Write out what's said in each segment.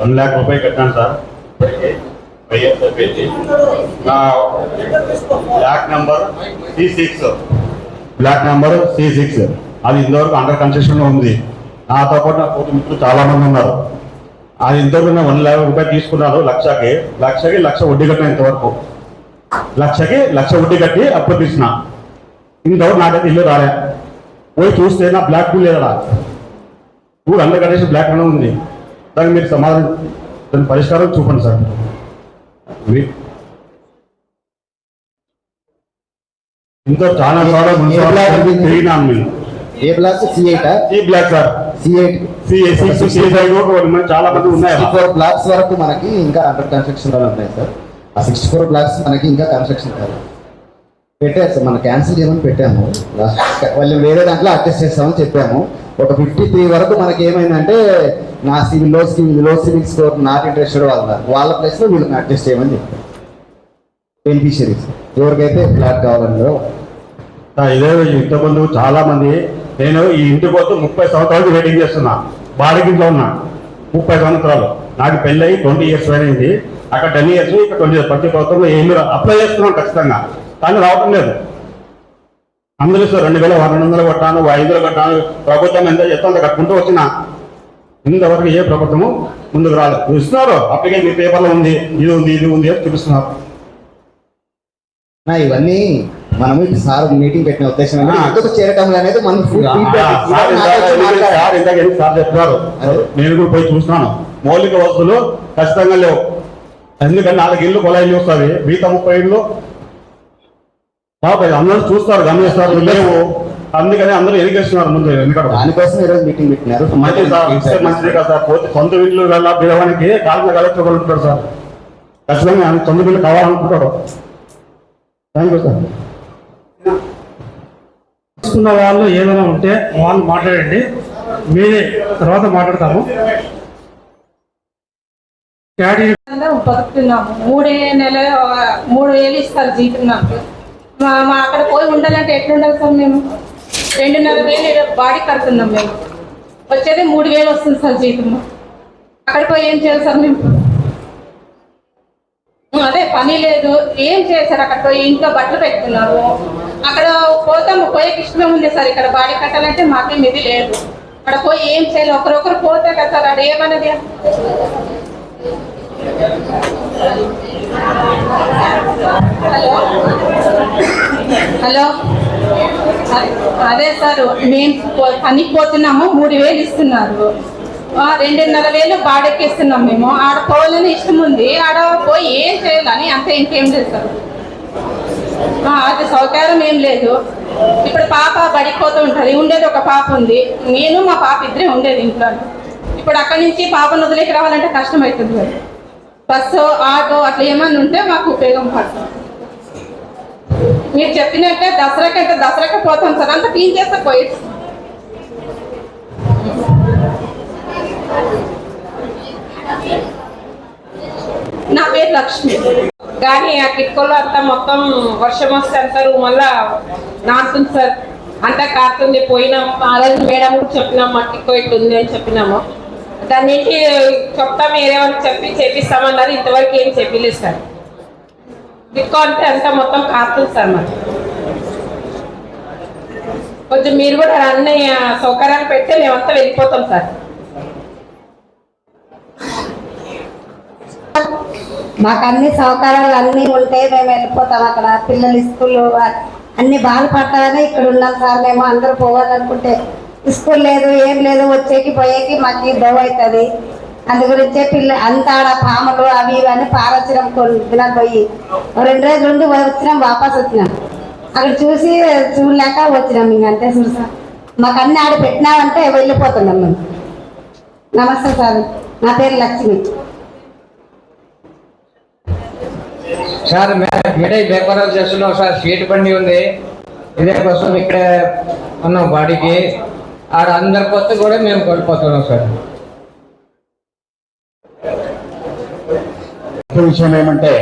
One lakh రూపాయలు కట్టాను sir. Y S R నా block number C six. Block number C six. అది ఇంతవరకు అండర్ కన్స్ట్రక్షన్లో ఉంది. నాతో పాటు నా కోటి మిత్రులు చాలా మంది ఉన్నారు. అది ఇంతవరకు నేను వన్ ల్యాక్ రూపాయలు తీసుకున్నాను లక్షకి. లక్షకి లక్ష వడ్డీ కట్టిన ఇంతవరకు. లక్షకి లక్ష వడ్డీ కట్టి అప్పు తీసిన. ఇంతవరకు నాకైతే ఇల్లు రాలే. పోయి చూస్తే నా బ్లాక్ బిల్ లేదా ఊరు అండర్ కండిషన్ బ్లాక్ అనే ఉంది. దానికి మీరు సమాధానం దాని పరిష్కారం చూపండి సార్. ఇంత చాలా తిరిగినాను నేను ఏ బ్లాక్ సి ఎయిట్ ఈ block? Sir? C eight C six C చాలా మంది ఉన్నాయి? సిక్స్టీ ఫోర్ బ్లాక్స్ వరకు మనకి ఇంకా అండర్ కన్స్ట్రక్షన్ ఉన్నాయి సార్. ఆ సిక్స్టీ ఫోర్ బ్లాక్స్ మనకి ఇంకా కన్స్ట్రక్షన్ కాదు. పెట్టారు సార్ మనం క్యాన్సిల్ చేయమని పెట్టాము. వాళ్ళు వేరే దాంట్లో అడ్జస్ట్ చేస్తామని చెప్పాము. ఒక ఫిఫ్టీ త్రీ వరకు మనకి ఏమైందంటే నా సివిల్లో సివిల్లో సివిల్ స్కోర్ నాట్ ఇంట్రెస్టెడ్ వాళ్ళ వాళ్ళ ప్లేస్లో వీళ్ళని అడ్జస్ట్ చేయమని చెప్పారు బెనిఫిషరీస్ ఎవరికైతే ఫ్లాట్ కావాలన్నారో ఇదే ఇంతకుముందు చాలా మంది నేను ఈ ఇంటి కోసం ముప్పై సంవత్సరాలు వెయిటింగ్ చేస్తున్నా. బాడగింట్లో ఉన్నా. ముప్పై సంవత్సరాలు. నాకు పెళ్ళి అయ్యి ట్వంటీ ఇయర్స్ అయింది అక్కడ టెన్ ఇయర్స్ ఇక్కడ ట్వంటీ ఇయర్స్ ప్రతి ప్రభుత్వంలో ఏమి అప్లై చేస్తున్నాం ఖచ్చితంగా. కానీ రావటం లేదు. అందులో సార్ రెండు వేల రెండు వందలు కొట్టాను ఐదు వందలు కొట్టాను. ప్రభుత్వం ఎంత చెప్తా కట్టుకుంటూ వచ్చిన. ఇంతవరకు ఏ ప్రభుత్వము ముందుకు రాలేదు నువ్వు ఇస్తున్నారు అప్పటికే మీ పేపర్లో ఉంది ఇది ఉంది ఇది ఉంది అని చూపిస్తున్నారు. ఇవన్నీ మనము సార్ మీటింగ్ పెట్టిన ఉద్దేశం. ఎందుకు చేరటం అనేది. సార్ ఇందాక. సార్ చెప్పారు నేను కూడా పోయి చూస్తున్నాను. మౌలిక వస్తువులు ఖచ్చితంగా లేవు. ఎందుకంటే నాలుగు ఇల్లు కొలాయిలు వస్తుంది మిగతా ముప్పై ఇల్లు బాబాయ్ అందరూ చూస్తారు గమనిస్తారు లేవు. అందుకని అందరూ ఎదిగేస్తున్నారు ముందు ఎందుకంటే దానికోసం ఈరోజు మీటింగ్ పెట్టినారు. మంచిది సార్ ఇస్తే మంచిది కదా సార్ పోతే సొంత ఇల్లు వెళ్ళా పిలవడానికి కాళ్ళ కలెక్టర్ ఉంటాడు సార్. ఖచ్చితంగా ఆయన సొంత ఇల్లు కావాలనుకుంటాడు థ్యాంక్ యూ సార్ తీసుకున్న వాళ్ళు ఏదైనా ఉంటే వాళ్ళు మాట్లాడండి. మీరే తర్వాత మాట్లాడతాము. బతుకుతున్నాము. మూడే నెల మూడు వేలు ఇస్తారు జీతం నాకు. మా మా అక్కడ పోయి ఉండాలంటే ఎట్లుండాలి సార్ మేము? రెండున్నర వేలు బాడీ కడుతున్నాం మేము. వచ్చేది మూడు వేలు వస్తుంది సార్ జీతం అక్కడ పోయి ఏం చేయాలి సార్ మేము? అదే పని లేదు. ఏం చేశారు అక్కడ పోయి? ఇంట్లో బట్టలు పెట్టుకున్నాము. అక్కడ పోతాము. పోయే ఇష్టమే ఉంది సార్ ఇక్కడ బాడీ కట్టాలంటే మాకేం ఇది లేదు. అక్కడ పోయి ఏం చేయాలి? ఒకరొకరు పోతే కదా సార్ అది ఏమన్నది? హలో? హలో? అదే సార్ మేము పో- పనికి పోతున్నాము మూడు వేలు ఇస్తున్నారు. రెండున్నర వేలు బాడెక్కిస్తున్నాం మేము. ఆడ పోవాలని ఇష్టం ఉంది ఆడ పోయి ఏం చేయాలని అంతే ఇంకేం లేదు సార్. అది సౌకర్యం ఏం లేదు. ఇప్పుడు పాప బడిపోతూ ఉంటుంది ఉండేది ఒక పాప ఉంది. నేను మా పాప ఇద్దరే ఉండేది ఇంట్లో. ఇప్పుడు అక్కడి నుంచి పాపను వదిలేకి రావాలంటే కష్టం అవుతుంది బస్సు ఆటో అట్లా ఏమన్నా ఉంటే మాకు ఉపయోగం పడుతుంది. మీరు చెప్పినట్టే అయితే దసరాకి పోతాం సార్. అంతా క్లీన్ చేస్తే పోయి. నా పేరు లక్ష్మి. కానీ ఆ కిట్కోలో అంతా మొత్తం వర్షం వస్తే అంతా రూమ్ వల్ల నాటుతుంది సార్. అంతా కారుతుంది. పోయినాం. ఆ రోజు మేడం కూడా చెప్పినాం మా కిట్కో ఇట్లా ఉంది అని చెప్పినాము. దాని నుంచి చెప్తాం వేరే చెప్పి చేపిస్తామన్నారు. ఇంతవరకు ఏం చెప్పలేదు సార్. డిస్కౌంట్ అంటే అంతా మొత్తం కారుతుంది సార్ మాకు కొంచెం మీరు కూడా అన్ని సౌకర్యాలు పెడితే మేమంతా వెళ్ళిపోతాం సార్. మాకు అన్ని సౌకర్యాలు అన్నీ ఉంటే మేము వెళ్ళిపోతాం అక్కడ. పిల్లలు స్కూల్ అన్ని బాధపడతారని ఇక్కడ ఉన్నాం సార్. మేము అందరూ పోవాలనుకుంటే స్కూల్ లేదు ఏం లేదు వచ్చేకి పోయేకి మాకు దవ అవుతుంది. అందు గురించే పిల్ల అంతా ఆడ పాములు అవి ఇవి అని పారొచ్చినాం కొన్ని దినాలు పోయి. రెండు రోజులు ఉండి వచ్చినాం వాపస్ వచ్చినాం. అక్కడ చూసి చూడలేక వచ్చినాం ఇంక అంతే చూసా. మాకు అన్ని ఆడ పెట్టినామంటే వెళ్ళిపోతున్నాం మేము. నమస్తే సార్. నా పేరు లక్ష్మి. సార్ మీడే వ్యాపారాలు చేస్తున్నాం సార్. స్వీట్ బండి ఉంది. ఇదే కోసం ఇక్కడ ఉన్నాం బాడీకి. ఆడ అందరి కొత్త కూడా మేము కోల్పోతున్నాం సార్. ముఖ్య విషయం ఏమంటే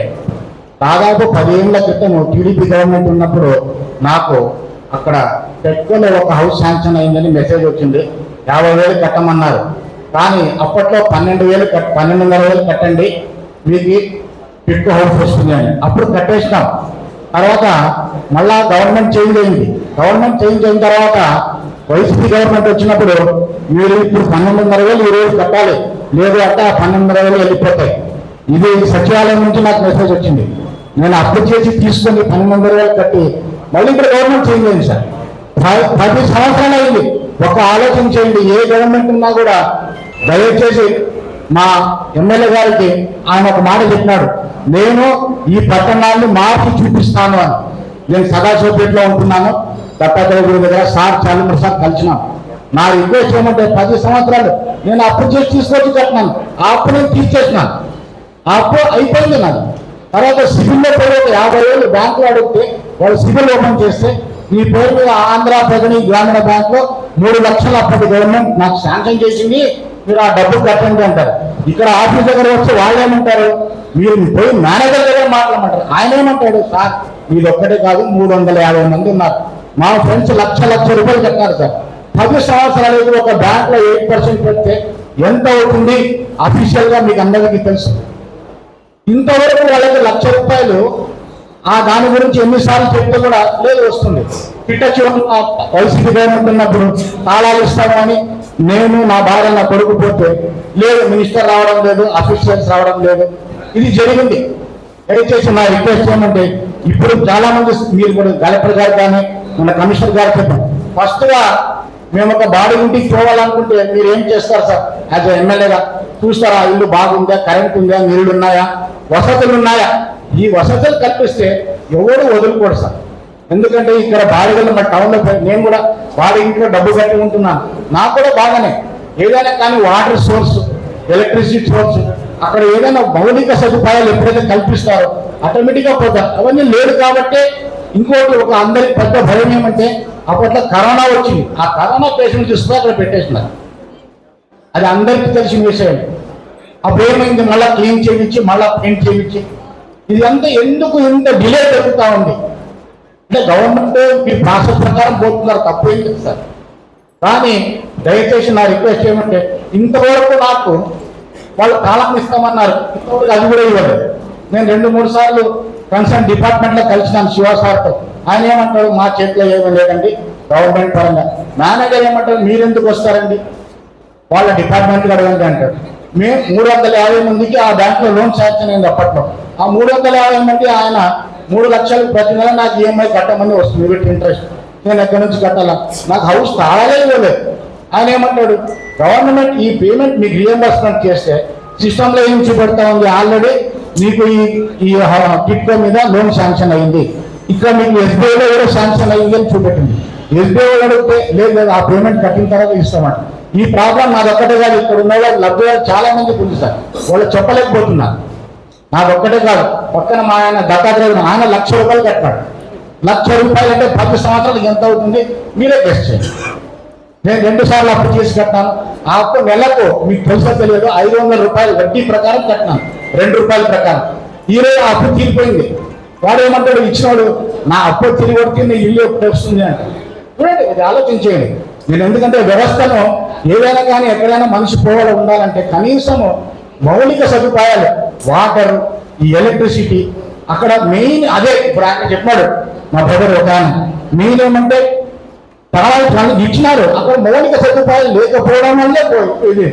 దాదాపు పదేళ్ళ క్రితం టీడీపీ గవర్నమెంట్ ఉన్నప్పుడు నాకు అక్కడ పెట్టుకునే ఒక హౌస్ శాంక్షన్ అయిందని మెసేజ్ వచ్చింది. యాభై వేలు కట్టమన్నారు. కానీ అప్పట్లో పన్నెండు వేలు కట్ పన్నెండున్నర వేలు కట్టండి. మీకు పిట్టు హౌస్ వస్తుంది అని. అప్పుడు కట్టేసినాం. తర్వాత మళ్ళా గవర్నమెంట్ చేంజ్ అయింది. గవర్నమెంట్ చేంజ్ అయిన తర్వాత వైసీపీ గవర్నమెంట్ వచ్చినప్పుడు మీరు ఇప్పుడు పన్నెండున్నర వేలు ఈ రోజు కట్టాలి. లేదు అంటే ఆ పన్నెండున్నర వేలు వెళ్ళిపోతాయి. ఇది సచివాలయం నుంచి నాకు మెసేజ్ వచ్చింది. నేను అప్లై చేసి తీసుకొని పన్నెండు వేలు కట్టి మళ్ళీ ఇక్కడ గవర్నమెంట్ చేంజ్ అయింది సార్. పది సంవత్సరాలు అయింది. ఒక ఆలోచన చేయండి. ఏ గవర్నమెంట్ ఉన్నా కూడా దయచేసి మా ఎమ్మెల్యే గారికి ఆయన ఒక మాట చెప్పినాడు. నేను ఈ పట్టణాన్ని మార్పు చూపిస్తాను అని. నేను సదాశివపేటలో ఉంటున్నాను. దత్తాత్రేయ దగ్గర సార్ చాలా సార్ కలిసినాం. నా రిక్వెస్ట్ ఏమంటే పది సంవత్సరాలు నేను అప్పు చేసి తీసుకొచ్చి కట్టినాను ఆ అప్పు నేను తీర్చేసినాను. ఆ అప్పు అయిపోయింది నాకు తర్వాత సిబిల్లో పోయి ఒక యాభై వేలు బ్యాంకులో అడిగితే వాళ్ళు సిబిల్ ఓపెన్ చేస్తే ఈ పేరు మీద ఆంధ్ర ప్రగతి గ్రామీణ బ్యాంక్లో మూడు లక్షల అప్పటి గవర్నమెంట్ నాకు శాంక్షన్ చేసింది మీరు ఆ డబ్బులు కట్టండి అంటారు. ఇక్కడ ఆఫీస్ దగ్గర వచ్చి వాళ్ళు ఏమంటారు? మీరు పోయి మేనేజర్ దగ్గర మాట్లాడమంటారు. ఆయన ఏమంటాడు? సార్ మీరు ఒక్కటే కాదు మూడు వందల యాభై మంది ఉన్నారు. మా ఫ్రెండ్స్ లక్ష లక్ష రూపాయలు కట్టారు సార్. పది సంవత్సరాలు ఒక బ్యాంక్లో ఎయిట్ పర్సెంట్ పెడితే ఎంత అవుతుంది? అఫీషియల్గా మీకు అందరికీ తెలుసు. ఇంతవరకు వాళ్ళకి లక్ష రూపాయలు ఆ దాని గురించి ఎన్నిసార్లు చెప్తే కూడా లేదు వస్తుంది. పిట్ట చూడండి ఆ వైసీపీ గవర్నమెంట్ ఉన్నప్పుడు తాళాలు ఇస్తామని నేను నా భార్య నా కొడుకు పోతే లేదు మినిస్టర్ రావడం లేదు అఫీషియల్స్ రావడం లేదు. ఇది జరిగింది. దయచేసి నా రిక్వెస్ట్ ఏమంటే ఇప్పుడు చాలా మంది మీరు కూడా కలెక్టర్ గారు కానీ మన కమిషనర్ గారు చెప్పారు ఫస్ట్గా మేము ఒక బాడీ ఇంటికి పోవాలనుకుంటే మీరు ఏం చేస్తారు సార్? యాజ్ ఎమ్మెల్యేగా చూస్తారా? ఇల్లు బాగుందా? కరెంట్ ఉందా? నీళ్ళు ఉన్నాయా? వసతులు ఉన్నాయా? ఈ వసతులు కల్పిస్తే ఎవరు వదులుకోడు సార్. ఎందుకంటే ఇక్కడ బాడిగలు మా టౌన్లో నేను కూడా బాడీ ఇంట్లో డబ్బు కట్టి ఉంటున్నాను. నాకు కూడా బాగానే. ఏదైనా కానీ వాటర్ సోర్స్ ఎలక్ట్రిసిటీ సోర్స్ అక్కడ ఏదైనా మౌలిక సదుపాయాలు ఎప్పుడైతే కల్పిస్తారో ఆటోమేటిక్గా పోతారు అవన్నీ లేదు కాబట్టి ఇంకోటి ఒక అందరికి పెద్ద భయం ఏమంటే అప్పట్లో కరోనా వచ్చింది. ఆ కరోనా పేషెంట్ తీసుకుని అక్కడ పెట్టేసినారు అది అందరికీ తెలిసిన విషయం. అప్పుడు ఏమైంది మళ్ళీ క్లీన్ చేయించి మళ్ళీ పెయింట్ చేయించి. ఇదంతా ఎందుకు ఇంత డిలే జరుగుతా ఉంది? అంటే గవర్నమెంట్ మీ ప్రాసెస్ ప్రకారం పోతున్నారు తప్పు ఏం లేదు సార్. కానీ దయచేసి నా రిక్వెస్ట్ ఏమంటే ఇంతవరకు నాకు వాళ్ళు కాలం ఇస్తామన్నారు. ఇంతవరకు అది కూడా ఇవ్వలేదు. నేను రెండు మూడు సార్లు కన్సర్న్ డిపార్ట్మెంట్లో కలిసినాను శివ సార్తో. ఆయన ఏమంటారు మా చేతిలో ఏమీ లేదండి. గవర్నమెంట్ పరంగా. మేనేజర్ ఏమంటారు మీరెందుకు వస్తారండి? వాళ్ళ డిపార్ట్మెంట్ అడగండి అంటారు. మేము మూడు వందల యాభై మందికి ఆ బ్యాంకులో లోన్ శాంక్షన్ అయింది అప్పట్లో. ఆ మూడు వందల యాభై మంది ఆయన మూడు లక్షలు ప్రతి నెల నాకు ఈఎంఐ కట్టమని వస్తుంది వీటి ఇంట్రెస్ట్ నేను ఎక్కడి నుంచి కట్టాలా? నాకు హౌస్ తాళాలే ఇవ్వలేదు. ఆయన ఏమంటాడు? గవర్నమెంట్ ఈ పేమెంట్ మీకు రియంబర్స్మెంట్ చేస్తే సిస్టంలో ఏం చూపెడతా ఉంది? ఆల్రెడీ మీకు ఈ ఈ కిట్కో మీద లోన్ శాంక్షన్ అయింది. ఇక్కడ మీకు ఎస్బీఐలో కూడా శాంక్షన్ అయింది అని చూపెట్టింది. ఎస్బీఐ అడిగితే లేదు లేదు ఆ పేమెంట్ కట్టిన తర్వాత ఇస్తామంట ఈ ప్రాబ్లం నాది ఒక్కటే కాదు ఇక్కడ ఉన్న వాళ్ళు లబ్ధిదారు చాలా మంది ఉంది సార్. వాళ్ళు చెప్పలేకపోతున్నారు. నాది ఒక్కటే కాదు పక్కన మా ఆయన దత్తాత్రేయ ఆయన లక్ష రూపాయలు కట్టాడు. లక్ష రూపాయలు అంటే పది సంవత్సరాలకు ఎంత అవుతుంది? మీరే బెస్ట్ చేయండి. నేను రెండు సార్లు అప్పు చేసి కట్టాను. ఆ అప్పు నెలకు మీకు తెలుసా తెలియదు ఐదు వందల రూపాయలు వడ్డీ ప్రకారం కట్టినాను రెండు రూపాయల ప్రకారం. ఈ రోజు ఆ అప్పు తీరిపోయింది. వాడు ఏమంటాడు ఇచ్చినవాడు నా అప్పు తిరిగి కొడితే నీ ఇల్లు వస్తుంది అంటే చూడండి ఇది ఆలోచించేయండి. నేను ఎందుకంటే వ్యవస్థను ఏదైనా కానీ ఎక్కడైనా మనిషి పోవాలి ఉండాలంటే కనీసము మౌలిక సదుపాయాలు వాటర్ ఈ ఎలక్ట్రిసిటీ అక్కడ మెయిన్ అదే. ఇప్పుడు ఆయన చెప్పాడు మా బ్రదర్ ఒక ఆయన మెయిన్ ఏమంటే తర్వాత ఇచ్చినారు అక్కడ మౌలిక సదుపాయాలు లేకపోవడం వల్లే ఇది.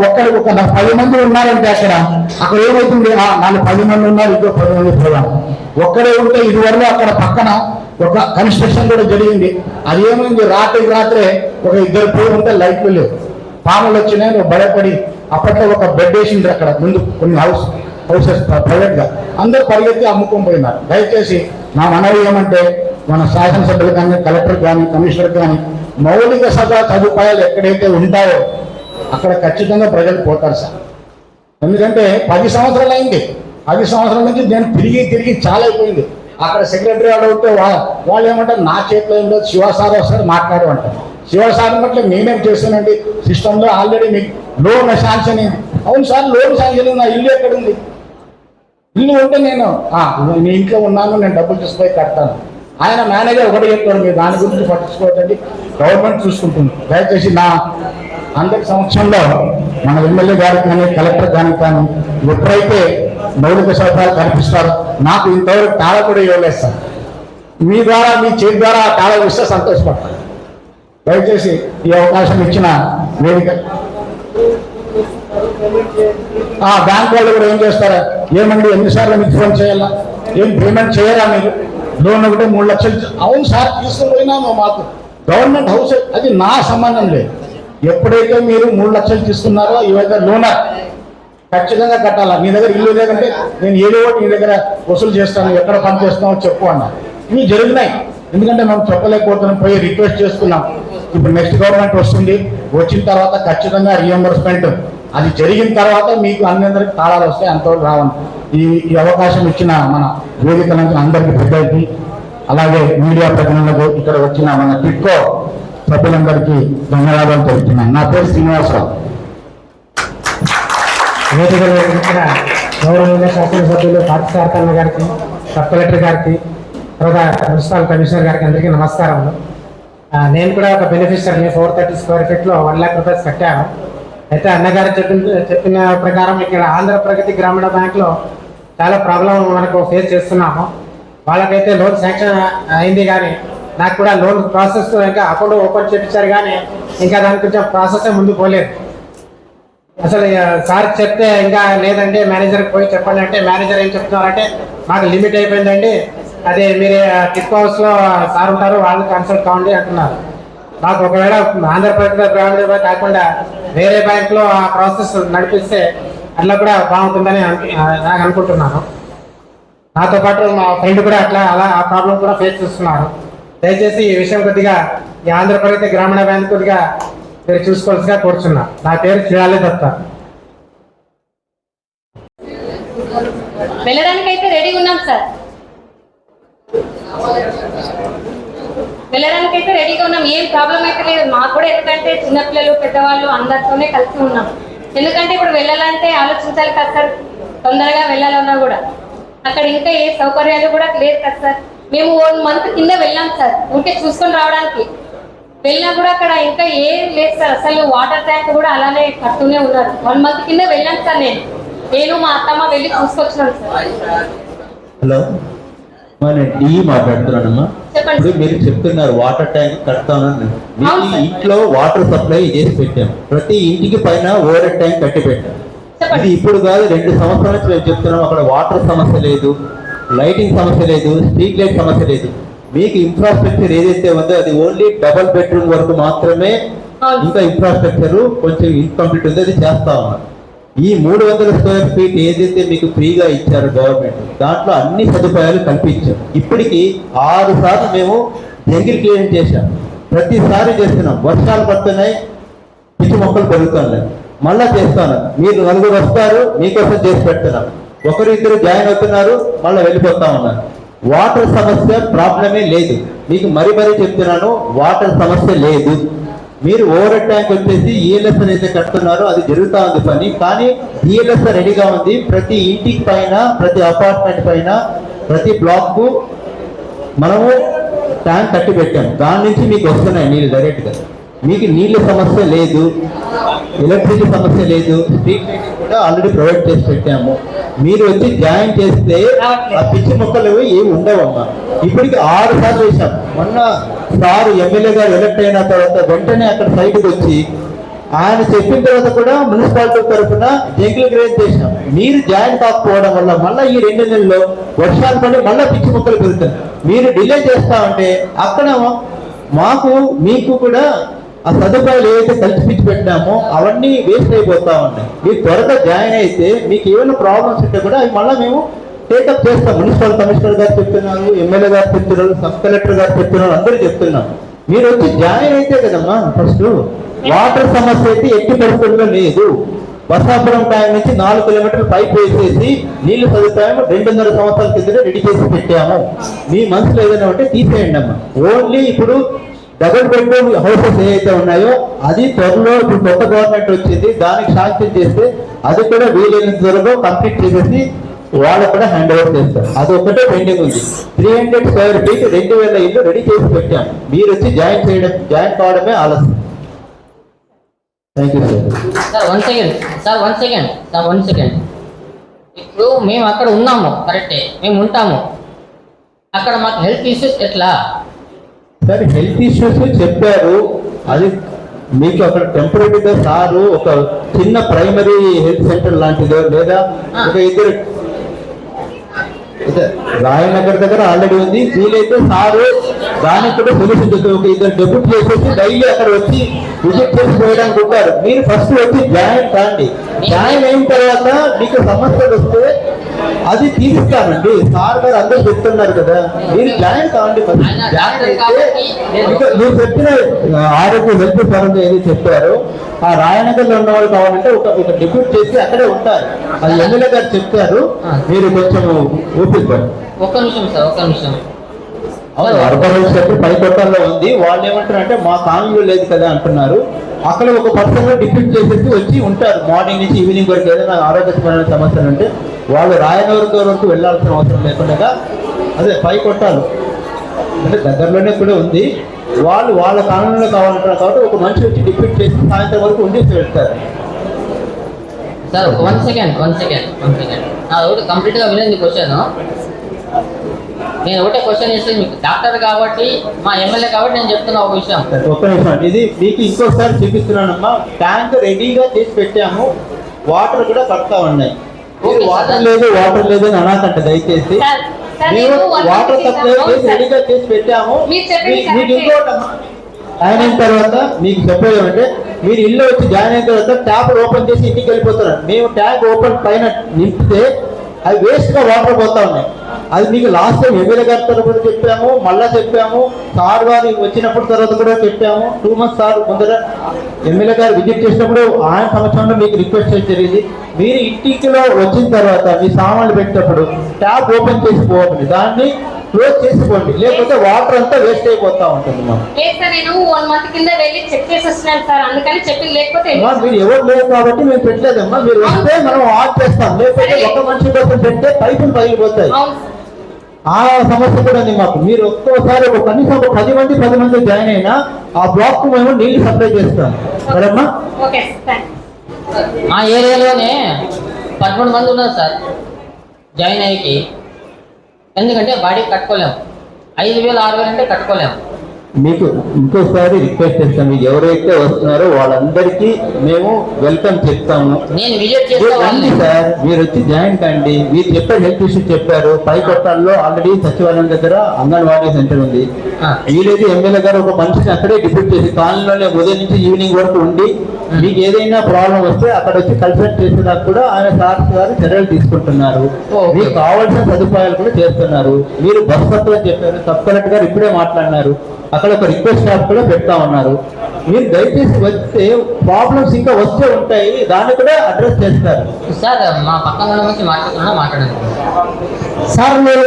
ఒక్కడి ఒక నా పది మంది ఉన్నారంటే అక్కడ అక్కడ ఏమవుతుంది? నాలుగు పది మంది ఉన్నారు ఇంకో పది మంది పోదాం. ఒక్కడే ఉంటే ఇదివరకు అక్కడ పక్కన ఒక కన్స్ట్రక్షన్ కూడా జరిగింది. అది ఏమైంది? రాత్రికి రాత్రే ఒక ఇద్దరు పేరు ఉంటే లైట్లు పాములు వచ్చినాయి నువ్వు భయపడి అప్పట్లో ఒక బెడ్ వేసింది అక్కడ ముందు కొన్ని హౌస్ హౌసెస్ ప్రైవేట్గా అందరూ పరిగెత్తి అమ్ముకొని పోయినారు. దయచేసి నా మనవి ఏమంటే మన శాసనసభ్యులు కానీ కలెక్టర్ కానీ కమిషనర్ కానీ మౌలిక సభ సదుపాయాలు ఎక్కడైతే ఉంటాయో అక్కడ ఖచ్చితంగా ప్రజలు పోతారు సార్. ఎందుకంటే పది సంవత్సరాలు అయింది. పది సంవత్సరాల నుంచి నేను తిరిగి తిరిగి చాలా అయిపోయింది. అక్కడ సెక్రటరీ అడిగితే వాళ్ళు ఏమంటారు నా చేతిలో ఏం లేదు శివ వస్తారు మాట్లాడు అంటారు. శివ సార్ మేమేం చేస్తానండి సిస్టంలో ఆల్రెడీ మీకు లోన్ శాంక్షన్ అయింది అవును సార్ లోన్ శాంక్షన్ నా ఇల్లు ఎక్కడ ఉంది? ఇల్లు ఉంటే నేను నీ ఇంట్లో ఉన్నాను నేను డబ్బులు తీసుకుపోయి కడతాను. ఆయన మేనేజర్ ఒకటి చెప్తాడు మీరు దాని గురించి పట్టించుకోవద్దండి. గవర్నమెంట్ చూసుకుంటుంది. దయచేసి నా అందరి సమక్షంలో మన ఎమ్మెల్యే గారికి కానీ కలెక్టర్ గారికి కానీ ఎప్పుడైతే మౌలిక సౌకర్యాలు కల్పిస్తారో నాకు ఇంతవరకు తాళ కూడా ఇవ్వలేదు సార్. మీ ద్వారా మీ చేతి ద్వారా ఆ తాళ ఇస్తే సంతోషపడతాను. దయచేసి ఈ అవకాశం ఇచ్చిన వేదిక. ఆ బ్యాంక్ వాళ్ళు కూడా ఏం చేస్తారా? ఏమండి ఎన్నిసార్లు మీకు ఫోన్ చేయాలా? ఏం పేమెంట్ చేయరా మీరు? లోన్ ఒకటి మూడు లక్షలు. అవును సార్ తీసుకుపోయినాము మాకు. గవర్నమెంట్ హౌస్ అది నా సంబంధం లేదు. ఎప్పుడైతే మీరు మూడు లక్షలు తీసుకున్నారో ఇవైతే లోనర్ ఖచ్చితంగా కట్టాలా? నీ దగ్గర ఇల్లు లేదంటే నేను ఏదో ఒకటి నీ దగ్గర వసూలు చేస్తాను ఎక్కడ పని చేస్తున్నావో చెప్పు అన్నా. ఇవి జరిగినాయి ఎందుకంటే మనం చెప్పలేకపోతున్నాం పోయి రిక్వెస్ట్ చేసుకున్నాం. ఇప్పుడు నెక్స్ట్ గవర్నమెంట్ వస్తుంది వచ్చిన తర్వాత ఖచ్చితంగా రియంబర్స్మెంట్ అది జరిగిన తర్వాత మీకు అందరికి తాళాలు వస్తాయి అంతవరకు రావండి. ఈ ఈ అవకాశం ఇచ్చిన మన వేదిక అందరికి అందరికీ పెద్దలకి అలాగే మీడియా ప్రతినిధులకు ఇక్కడ వచ్చిన మన టిక్కో సభ్యులందరికీ ధన్యవాదాలు తెలుపుతున్నాను. నా పేరు శ్రీనివాసరావు. వేదికలు నిర్వహించిన గౌరవనీయ శాసనసభ్యులు పార్థసారథన్న గారికి సబ్ కలెక్టర్ గారికి తర్వాత మున్సిపల్ కమిషనర్ గారికి అందరికీ నమస్కారములు. నేను కూడా ఒక బెనిఫిషియర్ని ఫోర్ థర్టీ స్క్వేర్ ఫీట్లో వన్ ల్యాక్ రూపీస్ కట్టాను. అయితే అన్నగారు చెప్పిన చెప్పిన ప్రకారం ఇక్కడ ఆంధ్ర ప్రగతి గ్రామీణ బ్యాంక్లో చాలా ప్రాబ్లం మనకు ఫేస్ చేస్తున్నాము. వాళ్ళకైతే లోన్ శాంక్షన్ అయింది కానీ నాకు కూడా లోన్ ప్రాసెస్ ఇంకా అకౌంట్ ఓపెన్ చేయించారు కానీ ఇంకా దాని కొంచెం ప్రాసెస్ ముందు పోలేదు. అసలు సార్ చెప్తే ఇంకా లేదండి మేనేజర్కి పోయి చెప్పండి అంటే మేనేజర్ ఏం చెప్తున్నారంటే మాకు లిమిట్ అయిపోయిందండి అదే మీరు టిప్ హౌస్లో సార్ ఉంటారు వాళ్ళని కన్సల్ట్ కావండి అంటున్నారు. మాకు ఒకవేళ ఆంధ్రప్రదేశ్ గ్రామీణ బ్యాంక్ కాకుండా వేరే బ్యాంక్లో ఆ ప్రాసెస్ నడిపిస్తే అట్లా కూడా బాగుంటుందని నాకు అనుకుంటున్నాను. నాతో పాటు మా ఫ్రెండ్ కూడా అట్లా అలా ఆ ప్రాబ్లం కూడా ఫేస్ చేస్తున్నారు. దయచేసి ఈ విషయం కొద్దిగా ఈ ఆంధ్రప్రదేశ్ గ్రామీణ బ్యాంక్ కొద్దిగా మీరు చూసుకోవాల్సిగా కోరుచున్నా. నా పేరు చిరాలి దత్త. వెళ్ళడానికి అయితే రెడీగా ఉన్నాం సార్. వెళ్ళడానికి అయితే రెడీగా ఉన్నాం. ఏం ప్రాబ్లం అయితే లేదు. మాకు కూడా ఎందుకంటే చిన్నపిల్లలు పెద్దవాళ్ళు అందరితోనే కలిసి ఉన్నాం. ఎందుకంటే ఇప్పుడు వెళ్ళాలంటే ఆలోచించాలి కదా సార్. తొందరగా వెళ్ళాలన్నా కూడా. అక్కడ ఇంకా ఏ సౌకర్యాలు కూడా లేదు కదా సార్. మేము వన్ మంత్ కింద వెళ్ళాం సార్. ఉంటే చూసుకొని రావడానికి. వెళ్ళినా కూడా అక్కడ ఇంకా ఏం లేదు సార్. అసలు వాటర్ ట్యాంక్ కూడా అలానే కడుతూనే ఉన్నారు. వన్ మంత్ కింద వెళ్ళాను సార్ నేను. నేను మా అత్తమ్మ వెళ్ళి చూసుకొచ్చినాను సార్. హలో అమ్మా, నేను డి మాట్లాడుతున్నానమ్మా. ఇప్పుడు మీరు చెప్తున్నారు వాటర్ ట్యాంక్ కడతానని మీకు సార్. ఇంట్లో వాటర్ సప్లై చేసి పెట్టాం ప్రతి ఇంటికి పైన ఓవర్ ట్యాంక్ కట్టి పెట్టాం చెప్పండి. ఇది ఇప్పుడు కాదు రెండు సంవత్సరాల నుంచి మేము చెప్తున్నాం అక్కడ వాటర్ సమస్య లేదు లైటింగ్ సమస్య లేదు స్ట్రీట్ లైట్ సమస్య లేదు మీకు ఇన్ఫ్రాస్ట్రక్చర్ ఏదైతే ఉందో అది ఓన్లీ డబల్ బెడ్రూమ్ వరకు మాత్రమే. ఇంకా ఇన్ఫ్రాస్ట్రక్చర్ కొంచెం ఇన్కంప్లీట్ ఉంది అది చేస్తా ఉన్నారు ఈ మూడు వందల స్క్వేర్ ఫీట్ ఏదైతే మీకు ఫ్రీగా ఇచ్చారు గవర్నమెంట్ దాంట్లో అన్ని సదుపాయాలు కల్పించాం ఇప్పటికి ఆరు సార్లు మేము జంగిల్ క్లీన్ చేశాం. ప్రతిసారి చేస్తున్నాం. వర్షాలు పడుతున్నాయి పిచ్చి మొక్కలు పెరుగుతున్నాయి. మళ్ళా చేస్తాను. మీరు నలుగురు వస్తారు మీకోసం చేసి పెడుతున్నాం. ఒకరు ఇద్దరు జాయిన్ అవుతున్నారు మళ్ళీ వెళ్ళిపోతా ఉన్నారు. వాటర్ సమస్య ప్రాబ్లమే లేదు. మీకు మరీ మరీ చెప్తున్నాను వాటర్ సమస్య లేదు. మీరు ఓవర్ ట్యాంక్ వచ్చేసి ఈఎల్ఎస్ అయితే కడుతున్నారో అది జరుగుతా ఉంది పని. కానీ ఈఎల్ఎస్ రెడీగా ఉంది. ప్రతి ఇంటికి పైన ప్రతి అపార్ట్మెంట్ పైన ప్రతి బ్లాక్కు మనము ట్యాంక్ కట్టి పెట్టాం. దాని నుంచి మీకు వస్తున్నాయి నీళ్ళు డైరెక్ట్గా మీకు నీళ్ళ సమస్య లేదు. ఎలక్ట్రిసిటీ సమస్య లేదు. స్ట్రీట్ లైటింగ్ కూడా ఆల్రెడీ ప్రొవైడ్ చేసి పెట్టాము. మీరు వచ్చి జాయిన్ చేస్తే ఆ పిచ్చి మొక్కలు ఏమి ఉండవమ్మా. ఇప్పటికి ఆరు సార్లు వేసాం మొన్న సార్ ఎమ్మెల్యేగా ఎలక్ట్ అయిన తర్వాత వెంటనే అక్కడ సైడ్కి వచ్చి ఆయన చెప్పిన తర్వాత కూడా మున్సిపాలిటీ తరఫున జంగిల్ గ్రేజ్ చేసినాం మీరు జాయిన్ కాకపోవడం వల్ల మళ్ళీ ఈ రెండు నెలల్లో వర్షాలు పడి మళ్ళీ పిచ్చి మొక్కలు పెరుగుతాయి. మీరు డిలే చేస్తా ఉంటే అక్కడ మాకు మీకు కూడా ఆ సదుపాయాలు ఏవైతే కల్పించి పెట్టామో అవన్నీ వేస్ట్ అయిపోతా ఉన్నాయి. మీరు త్వరగా జాయిన్ అయితే మీకు ఏమైనా ప్రాబ్లమ్స్ ఉంటే కూడా అవి మళ్ళీ మేము టేకప్ చేస్తాం. మున్సిపల్ కమిషనర్ గారు చెప్తున్నారు ఎమ్మెల్యే గారు చెప్తున్నారు సబ్ కలెక్టర్ గారు చెప్తున్నారు అందరూ చెప్తున్నాం మీరు వచ్చి జాయిన్ అయితే కదమ్మా ఫస్ట్ వాటర్ సమస్య అయితే ఎట్టి పరిస్థితుల్లో లేదు. బసాపురం ట్యాంక్ నుంచి నాలుగు కిలోమీటర్లు పైప్ వేసేసి నీళ్ళు సదుపాయం రెండున్నర సంవత్సరాల కింద రెడీ చేసి పెట్టాము. మీ మనసులో ఏదైనా ఉంటే తీసేయండి అమ్మా. ఓన్లీ ఇప్పుడు డబుల్ బెడ్రూమ్ హౌసెస్ ఏవైతే ఉన్నాయో అది త్వరలో ఇప్పుడు కొత్త గవర్నమెంట్ వచ్చింది దానికి శాంక్షన్ చేస్తే అది కూడా వీలైనంత త్వరలో కంప్లీట్ చేసేసి వాళ్ళకు కూడా హ్యాండ్ ఓవర్ చేస్తాం అది ఒకటే పెండింగ్ ఉంది. త్రీ హండ్రెడ్ స్క్వేర్ ఫీట్ రెండు వేల ఇల్లు రెడీ చేసి పెట్టాం మీరు వచ్చి జాయిన్ చేయడం జాయిన్ కావడమే ఆలస్యం. Thank you sir sir one second sir one second sir one second ఇప్పుడు మేము అక్కడ ఉన్నాము. కరెక్టే మేము ఉంటాము. అక్కడ మాకు హెల్త్ ఇష్యూస్ ఎట్లా? సార్ హెల్త్ ఇష్యూస్ చెప్పారు. అది మీకు అక్కడ టెంపరీగా సారు. ఒక చిన్న ప్రైమరీ హెల్త్ సెంటర్ లాంటిదో లేదా ఒక ఇద్దరు ఇదే రాయనగర్ దగ్గర ఆల్రెడీ ఉంది. వీలైతే సారు దానికి కూడా సొల్యూషన్ చేస్తారు ఒక ఇద్దరు డెబ్యూట్ చేసేసి డైలీ అక్కడ వచ్చి విజిట్ చేసి పోయడానికి ఉంటారు. మీరు ఫస్ట్ వచ్చి జాయిన్ కాండి. జాయిన్ అయిన తర్వాత మీకు సమస్యలు వస్తే అది తీరుస్తానండి సార్ గారు అందరూ చెప్తున్నారు కదా మీరు జాయిన్ కావండి అయితే మీరు చెప్పిన ఆరోగ్య హెల్త్ పరంగా ఏది చెప్పారో ఆ రాయనగర్లో ఉన్న వాళ్ళు కావాలంటే ఒక ఒక డిప్యూట్ చేసి అక్కడే ఉంటారు. అది ఎమ్మెల్యే గారు చెప్పారు మీరు కొంచెం ఓపిక. ఒక్క నిమిషం సార్ ఒక్క నిమిషం. అవును అర్బన్ సెంటర్ పై కొట్టాల్లో ఉంది. వాళ్ళు ఏమంటారంటే మా కాలనీలో లేదు కదా అంటున్నారు. అక్కడ ఒక పర్సన్ డిప్యూట్ చేసేసి వచ్చి ఉంటారు. మార్నింగ్ నుంచి ఈవినింగ్ వరకు ఏదైనా ఆరోగ్యపరమైన సమస్యలు ఉంటే వాళ్ళు రాయనగర్ వరకు వెళ్ళాల్సిన అవసరం లేకుండా అదే పై కొట్టాలు. అంటే దగ్గరలోనే కూడా ఉంది. వాళ్ళు వాళ్ళ కాలనీలో కావాలంటారు కాబట్టి ఒక మనిషి వచ్చి డిప్యూట్ చేసి సాయంత్రం వరకు ఉండి వెళ్తారు. Sir one second one second one second. ఒకటి కంప్లీట్గా వినండి క్వశ్చన్ నేను ఒకటే క్వశ్చన్ చేస్తే మీకు డాక్టర్ కాబట్టి మా ఎమ్మెల్యే కాబట్టి నేను చెప్తున్నా ఒక విషయం. ఒక్క నిమిషం. ఇది మీకు ఇంకోసారి చూపిస్తున్నానమ్మా. ట్యాంక్ రెడీగా చేసి పెట్టాము. వాటర్ కూడా పడతా ఉన్నాయి. వాటర్ లేదు వాటర్ లేదు అని అనకంట దయచేసి. Water supply. చేసి రెడీగా చేసి పెట్టాము. మీకు ఆయన అయిన తర్వాత మీకు చెప్పేది ఏమంటే మీరు ఇల్లు వచ్చి జాయిన్ అయిన తర్వాత ట్యాప్ ఓపెన్ చేసి ఇంటికి వెళ్ళిపోతున్నారు మేము ట్యాప్ ఓపెన్ పైన నింపితే అవి వేస్ట్గా వాటర్ పోతా ఉన్నాయి. అది మీకు లాస్ట్ టైం ఎమ్మెల్యే గారి తరపున చెప్పాము మళ్ళా చెప్పాము సార్ గారు వచ్చినప్పుడు తర్వాత కూడా చెప్పాము. టూ మంత్స్ సార్ ముందర ఎమ్మెల్యే గారు విజిట్ చేసినప్పుడు ఆయన సంవత్సరంలో మీకు రిక్వెస్ట్ చేయడం జరిగింది. మీరు ఇంటికిలో వచ్చిన తర్వాత మీ సామాన్లు పెట్టినప్పుడు ట్యాప్ ఓపెన్ చేసి పోవాలి. దాన్ని క్లోజ్ చేసుకోండి. లేకపోతే వాటర్ అంతా వేస్ట్ అయిపోతా ఉంటుంది లేదు సార్ నేను వన్ మంత్ కింద వెళ్ళి చెక్ చేసి వస్తున్నాను సార్. అందుకని చెప్పింది. లేకపోతే అమ్మా, మీరు ఎవరు లేరు కాబట్టి మేము పెట్టలేదమ్మా. మీరు వస్తే మనం ఆఫ్ చేస్తాం లేకపోతే ఒక మనిషి కోసం పెడితే పైపులు పగిలిపోతాయి. ఆ సమస్య కూడా ఉంది మాకు. మీరు ఒక్కోసారి ఒక కనీసం ఒక పది మంది పది మంది జాయిన్ అయినా ఆ బ్లాక్కు మేము నీళ్ళు సప్లై చేస్తాం. సరేమ్మా? మా ఏరియాలోనే పదమూడు మంది ఉన్నారు సార్. జాయిన్ అయ్యి ఎందుకంటే బాడీ కట్టుకోలేము. ఐదు వేలు ఆరు వేలు అంటే కట్టుకోలేము. మీకు ఇంకోసారి రిక్వెస్ట్ చేస్తాం మీకు ఎవరైతే వస్తున్నారో వాళ్ళందరికీ మేము వెల్కమ్ చెప్తాము. నేను విజిట్ సార్. మీరు వచ్చి జాయిన్ కండి. మీరు చెప్పారు హెల్త్ ఇష్యూ చెప్పారు. పై కొట్టాల్లో ఆల్రెడీ సచివాలయం దగ్గర అంగన్వాడీ సెంటర్ ఉంది. వీలైతే ఎమ్మెల్యే గారు ఒక మనిషిని అక్కడే డిప్యూట్ చేసి కాలనీలోనే ఉదయం నుంచి ఈవినింగ్ వరకు ఉండి మీకు ఏదైనా ప్రాబ్లం వస్తే అక్కడ వచ్చి కన్సల్ట్ చేసేదాకా కూడా ఆయన సార్ గారు చర్యలు తీసుకుంటున్నారు. మీకు కావాల్సిన సదుపాయాలు కూడా చేస్తున్నారు. మీరు బస్ సత్తా చెప్పారు సబ్ కలెక్టర్ గారు ఇప్పుడే మాట్లాడినారు. అక్కడ ఒక రిక్వెస్ట్ యాప్ కూడా పెడతా ఉన్నారు. మీరు దయచేసి వస్తే ప్రాబ్లమ్స్ ఇంకా వస్తే ఉంటాయి దాన్ని కూడా అడ్రస్ చేస్తారు. సార్ మా పక్కన మాట్లాడుతున్నా మాట్లాడండి. సార్ నేను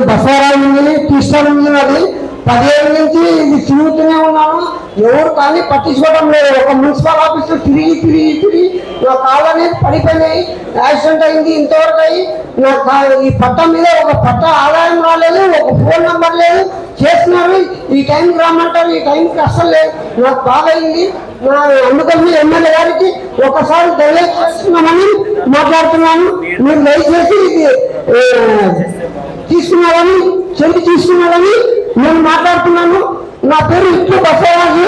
నుండి కృష్ణ అది పదిహేను నుంచి ఇది తిరుగుతూనే ఉన్నాను ఎవరు కానీ పట్టించుకోవడం లేదు. ఒక మున్సిపల్ ఆఫీసు తిరిగి తిరిగి తిరిగి నా కాళ్ళు అనేది పడిపోయినాయి. యాక్సిడెంట్ అయింది ఇంతవరకు అయ్యి. నా ఈ పట్ట మీద ఒక పట్ట ఆదాయం రాలేదు ఒక ఫోన్ నంబర్ లేదు. చేస్తున్నారు. ఈ టైంకి రమ్మంటారు ఈ టైంకి అస్సలు లేదు. నాకు బాగా నా అందుకని ఎమ్మెల్యే గారికి ఒకసారి తెలియజేస్తున్నామని మాట్లాడుతున్నాను. మీరు దయచేసి ఇది తీసుకున్నారని చెల్లి తీసుకున్నారని నేను మాట్లాడుతున్నాను. నా పేరు ఇట్లు బసవరాజు.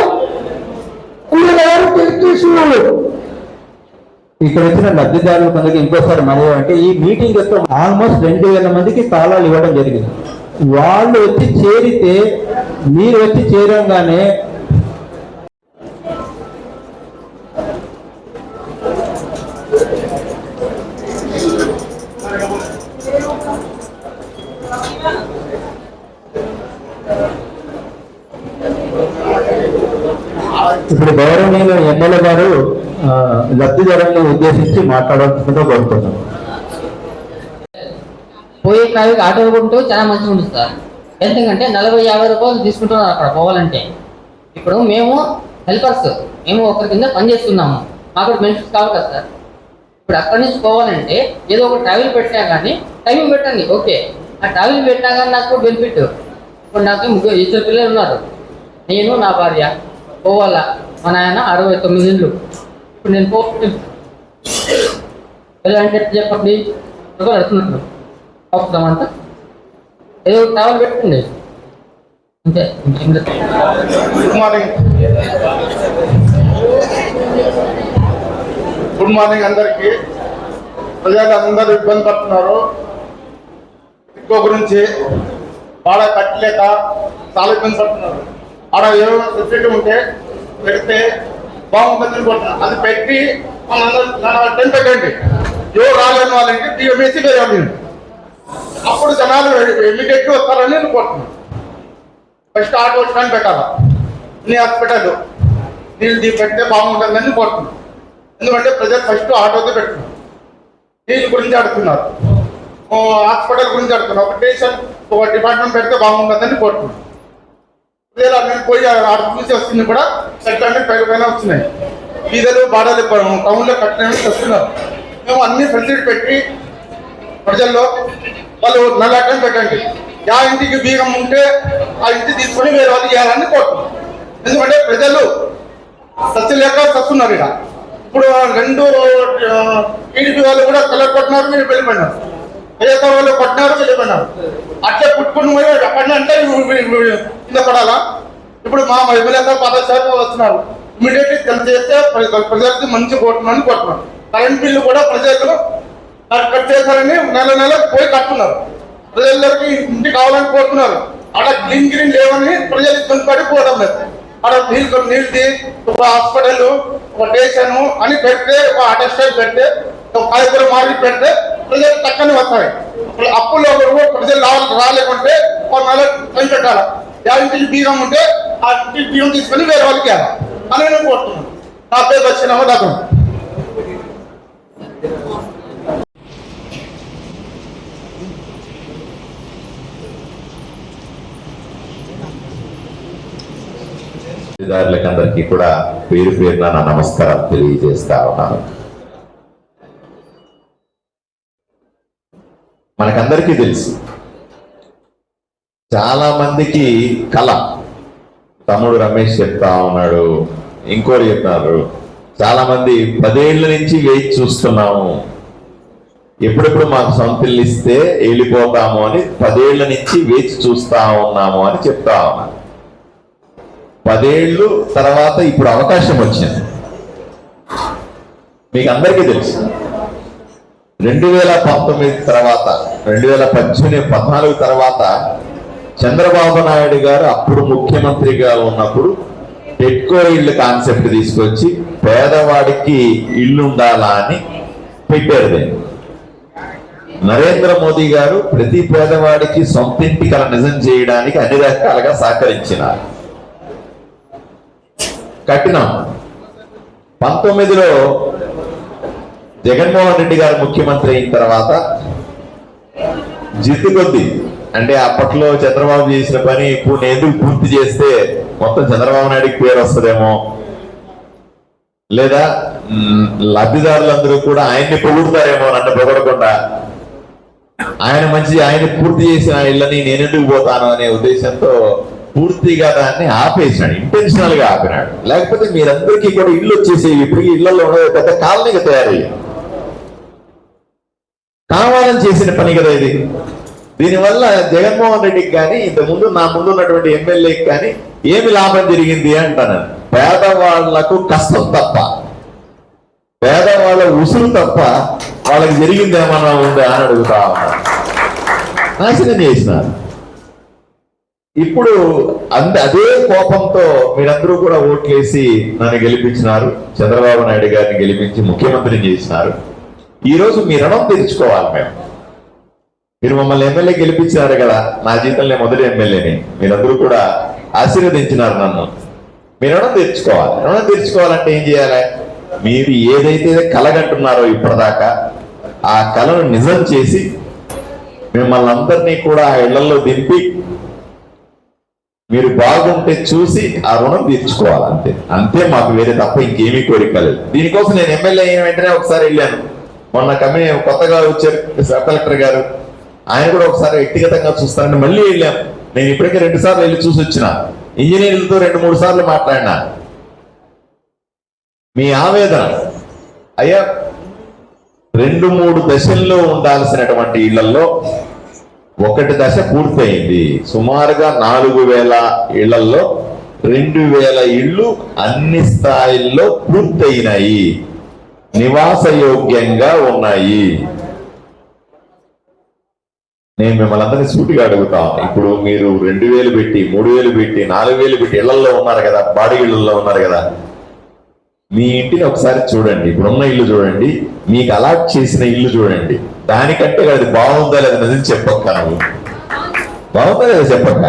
ఎమ్మెల్యే ఎవరు తెలి- తీసుకున్నాను ఇక్కడ వచ్చిన లబ్ధిదారుల కొందరికి ఇంకోసారి మరి అంటే ఈ మీటింగ్ యొక్క ఆల్మోస్ట్ రెండు వేల మందికి తాళాలు ఇవ్వడం జరిగింది. వాళ్ళు వచ్చి చేరితే మీరు వచ్చి చేరంగానే ఇప్పుడు గౌరవనీయులు ఎమ్మెల్యే గారు లబ్ధిదారులను ఉద్దేశించి మాట్లాడాల్సిందిగా కోరుతున్నాం. పోయే ట్రాఫిక్ ఆటో కొంటూ చాలా మంచిగా ఉంటుంది సార్. ఎందుకంటే నలభై యాభై రూపాయలు తీసుకుంటున్నారు అక్కడ పోవాలంటే. ఇప్పుడు మేము హెల్పర్స్ మేము ఒకరి కింద పని చేస్తున్నాము. మాకు బెనిఫిట్స్ కావాలి కదా సార్. ఇప్పుడు అక్కడి నుంచి పోవాలంటే ఏదో ఒక ట్రావెల్ పెట్టినా కానీ టైమింగ్ పెట్టండి ఓకే. ఆ ట్రావెల్ పెట్టినా కానీ నాకు బెనిఫిట్ ఇప్పుడు నాకు ముగ్గురు ఇద్దరు పిల్లలు ఉన్నారు. నేను నా భార్య. పోవాలా? మా నాయన అరవై తొమ్మిది ఇళ్ళు ఇప్పుడు నేను పో ఎలా అంటే చెప్పండి? అడుగుతున్నాను. పోతామంతా ఏదో టవల్ పెట్టండి అంతే గుడ్ మార్నింగ్ గుడ్ మార్నింగ్ అందరికీ. ప్రజలు అందరూ ఇబ్బంది పడుతున్నారు. ఎక్కువ గురించి బాగా కట్టలేక చాలా ఇబ్బంది పడుతున్నారు. అక్కడ ఏమైనా సబ్సిడీ ఉంటే పెడితే బాగుంటుంది అనుకుంటున్నాను అది పెట్టి టెన్ పెట్టండి ఎవరు రాలేని వాళ్ళంటే టీఎంఏసీ వేరే అప్పుడు జనాలు ఇమీడియట్గా వస్తారని అనుకుంటున్నాను ఫస్ట్ ఆటో స్టాండ్ పెట్టాలా? నీ హాస్పిటల్. నీళ్ళు తీ పెడితే బాగుంటుందని కోరుతున్నాను. ఎందుకంటే ప్రజలు ఫస్ట్ ఆటోతో పెడుతున్నారు. నీళ్ళ గురించి అడుగుతున్నారు హాస్పిటల్ గురించి అడుగుతున్నారు ఒక స్టేషన్ ఒక డిపార్ట్మెంట్ పెడితే బాగుంటుందని కోరుతున్నాను. నేను పోయి ఆడ చూసి వస్తుంది కూడా సెట్ పైన పైన వస్తున్నాయి. వీధులు బాడలు టౌన్లో కట్టడానికి వస్తున్నారు మేము అన్ని ఫెసిలిటీ పెట్టి ప్రజల్లో వాళ్ళు నల్లటం పెట్టండి. యా ఇంటికి బీగం ఉంటే ఆ ఇంటి తీసుకొని వేరే వాళ్ళు చేయాలని కోరుతున్నాం. ఎందుకంటే ప్రజలు సత్యలేక సత్తున్నారు ఇక ఇప్పుడు రెండు టీడీపీ వాళ్ళు కూడా కలర్ కొట్టినారు మీరు వెళ్ళిపోయినారు. ఏదో వాళ్ళు కొట్టినారు వెళ్ళిపోయినారు. అట్లా పుట్టుకుని పోయి అక్కడి అంటే కింద పడాలా? ఇప్పుడు మా ఎమ్మెల్యే సార్ పద సార్ వస్తున్నారు ఇమీడియట్లీ తెలియజేస్తే ప్రజలకి మంచి కొట్టమని కోరుతున్నాను కరెంట్ బిల్లు కూడా ప్రజలకు కట్ చేశారని నెల నెల పోయి కట్టున్నారు. ప్రజలందరికీ ఇంటి కావాలని కోరుతున్నారు. అక్కడ గ్రీన్ గ్రీన్ లేవని ప్రజలు ఇబ్బంది పడి పోవడం లేదు. అక్కడ నీళ్ళు నీళ్ళు ఒక హాస్పిటల్ ఒక స్టేషన్ అని పెడితే ఒక స్టైల్ పెడితే ఒక కార్యక్రమం మారి పెడితే ప్రజలు తక్కని వస్తాయి. ఇప్పుడు అప్పుల్లో కూడా ప్రజలు రాలేకుంటే ఒక నెల పని పెట్టాలి ఇంటికి బీగం ఉంటే ఆ ఇంటికి బీగం తీసుకొని వేరే వాళ్ళకి వెళ్ళాలి అని నేను కోరుతున్నాను నా పేరు వచ్చినామో దాకా అందరికీ కూడా పేరు పేరున నా నమస్కారం తెలియజేస్తా ఉన్నాను. మనకందరికీ తెలుసు. చాలా మందికి కళ తమ్ముడు రమేష్ చెప్తా ఉన్నాడు ఇంకోరు చెప్తున్నారు చాలా మంది పదేళ్ళ నుంచి వెయిట్ చూస్తున్నాము. ఎప్పుడెప్పుడు మాకు సొంత ఇస్తే వెళ్ళిపోతాము అని పదేళ్ళ నుంచి వేచి చూస్తా ఉన్నాము అని చెప్తా ఉన్నారు పదేళ్ళు తర్వాత ఇప్పుడు అవకాశం వచ్చింది. మీకు అందరికీ తెలుసు. రెండు వేల పంతొమ్మిది తర్వాత రెండు వేల పద్దెనిమిది పద్నాలుగు తర్వాత చంద్రబాబు నాయుడు గారు అప్పుడు ముఖ్యమంత్రిగా ఉన్నప్పుడు టెట్కో ఇల్లు కాన్సెప్ట్ తీసుకొచ్చి పేదవాడికి ఇల్లు ఉండాలా అని పెట్టారు దాన్ని. నరేంద్ర మోదీ గారు ప్రతి పేదవాడికి సొంత ఇంటి కల నిజం చేయడానికి అన్ని రకాలుగా సహకరించినారు. కట్టినాం. పంతొమ్మిదిలో జగన్మోహన్ రెడ్డి గారు ముఖ్యమంత్రి అయిన తర్వాత జిద్దు కొద్ది. అంటే అప్పట్లో చంద్రబాబు చేసిన పని ఇప్పుడు నేను ఎందుకు పూర్తి చేస్తే మొత్తం చంద్రబాబు నాయుడికి పేరు వస్తుందేమో? లేదా లబ్ధిదారులందరూ కూడా ఆయన్ని పొగుడతారేమో నన్ను పొగడకుండా? ఆయన మంచి ఆయన పూర్తి చేసిన ఇళ్ళని నేను ఎందుకు పోతాను అనే ఉద్దేశంతో పూర్తిగా దాన్ని ఆపేసినాడు ఇంటెన్షనల్గా ఆపినాడు. లేకపోతే మీరందరికీ కూడా ఇల్లు వచ్చేసేవి ఇప్పుడు ఇళ్ళలో పెద్ద కాలనీగా తయారయ్యాయి కావాలని చేసిన పని కదా ఇది. దీనివల్ల జగన్మోహన్ రెడ్డికి కానీ ఇంత ముందు నా ముందు ఉన్నటువంటి ఎమ్మెల్యేకి కానీ ఏమి లాభం జరిగింది అంటాను. పేదవాళ్ళకు కష్టం తప్ప. పేదవాళ్ళ ఉసురు తప్ప వాళ్ళకి జరిగింది ఏమన్నా ఉందా అని అడుగుతా నాశనం చేసినారు. ఇప్పుడు అంద అదే కోపంతో మీరందరూ కూడా ఓట్లేసి నన్ను గెలిపించినారు. చంద్రబాబు నాయుడు గారిని గెలిపించి ముఖ్యమంత్రిని చేసినారు. ఈరోజు మీ రుణం తెచ్చుకోవాలి మేము. మీరు మమ్మల్ని ఎమ్మెల్యే గెలిపించినారు కదా. నా జీవితంలో నేను మొదటి ఎమ్మెల్యేని. మీరందరూ కూడా ఆశీర్వదించినారు నన్ను. మీ రుణం తెచ్చుకోవాలి రుణం తెచ్చుకోవాలంటే ఏం చేయాలి? మీరు ఏదైతే కలగంటున్నారో ఇప్పటిదాకా ఆ కళను నిజం చేసి మిమ్మల్ని అందరినీ కూడా ఆ ఇళ్ళలో దింపి మీరు బాగుంటే చూసి ఆ రుణం తీర్చుకోవాలి అంతే అంతే మాకు వేరే తప్ప ఇంకేమీ కోరిక లేదు. దీనికోసం నేను ఎమ్మెల్యే అయిన వెంటనే ఒకసారి వెళ్ళాను. మొన్న కమి కొత్తగా వచ్చారు సబ్ కలెక్టర్ గారు ఆయన కూడా ఒకసారి వ్యక్తిగతంగా చూస్తానని మళ్ళీ వెళ్ళాం. నేను ఇప్పటికే రెండు సార్లు వెళ్ళి చూసి వచ్చిన. ఇంజనీర్లతో రెండు మూడు సార్లు మాట్లాడినా. మీ ఆవేదన? అయ్యా రెండు మూడు దశల్లో ఉండాల్సినటువంటి ఇళ్ళలో ఒకటి దశ పూర్తయింది. సుమారుగా నాలుగు వేల ఇళ్ళలో రెండు వేల ఇళ్ళు అన్ని స్థాయిల్లో పూర్తయినాయి. నివాసయోగ్యంగా ఉన్నాయి. నేను మిమ్మల్ని అందరినీ సూటిగా అడుగుతా. ఇప్పుడు మీరు రెండు వేలు పెట్టి మూడు వేలు పెట్టి నాలుగు వేలు పెట్టి ఇళ్ళలో ఉన్నారు కదా బాడీ ఇళ్ళలో ఉన్నారు కదా. మీ ఇంటిని ఒకసారి చూడండి. ఇప్పుడున్న ఇల్లు చూడండి. మీకు అలాట్ చేసిన ఇల్లు చూడండి. దానికంటే అది బాగుందా లేదన్నది చెప్పక్క నువ్వు. బాగుందా లేదా చెప్పక్క?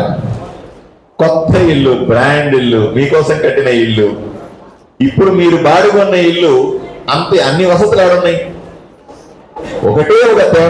కొత్త ఇల్లు బ్రాండ్ ఇల్లు మీకోసం కట్టిన ఇల్లు. ఇప్పుడు మీరు బాడుకున్న ఇల్లు అంతే అన్ని వసతులు ఎవరున్నాయి ఒకటే ఒక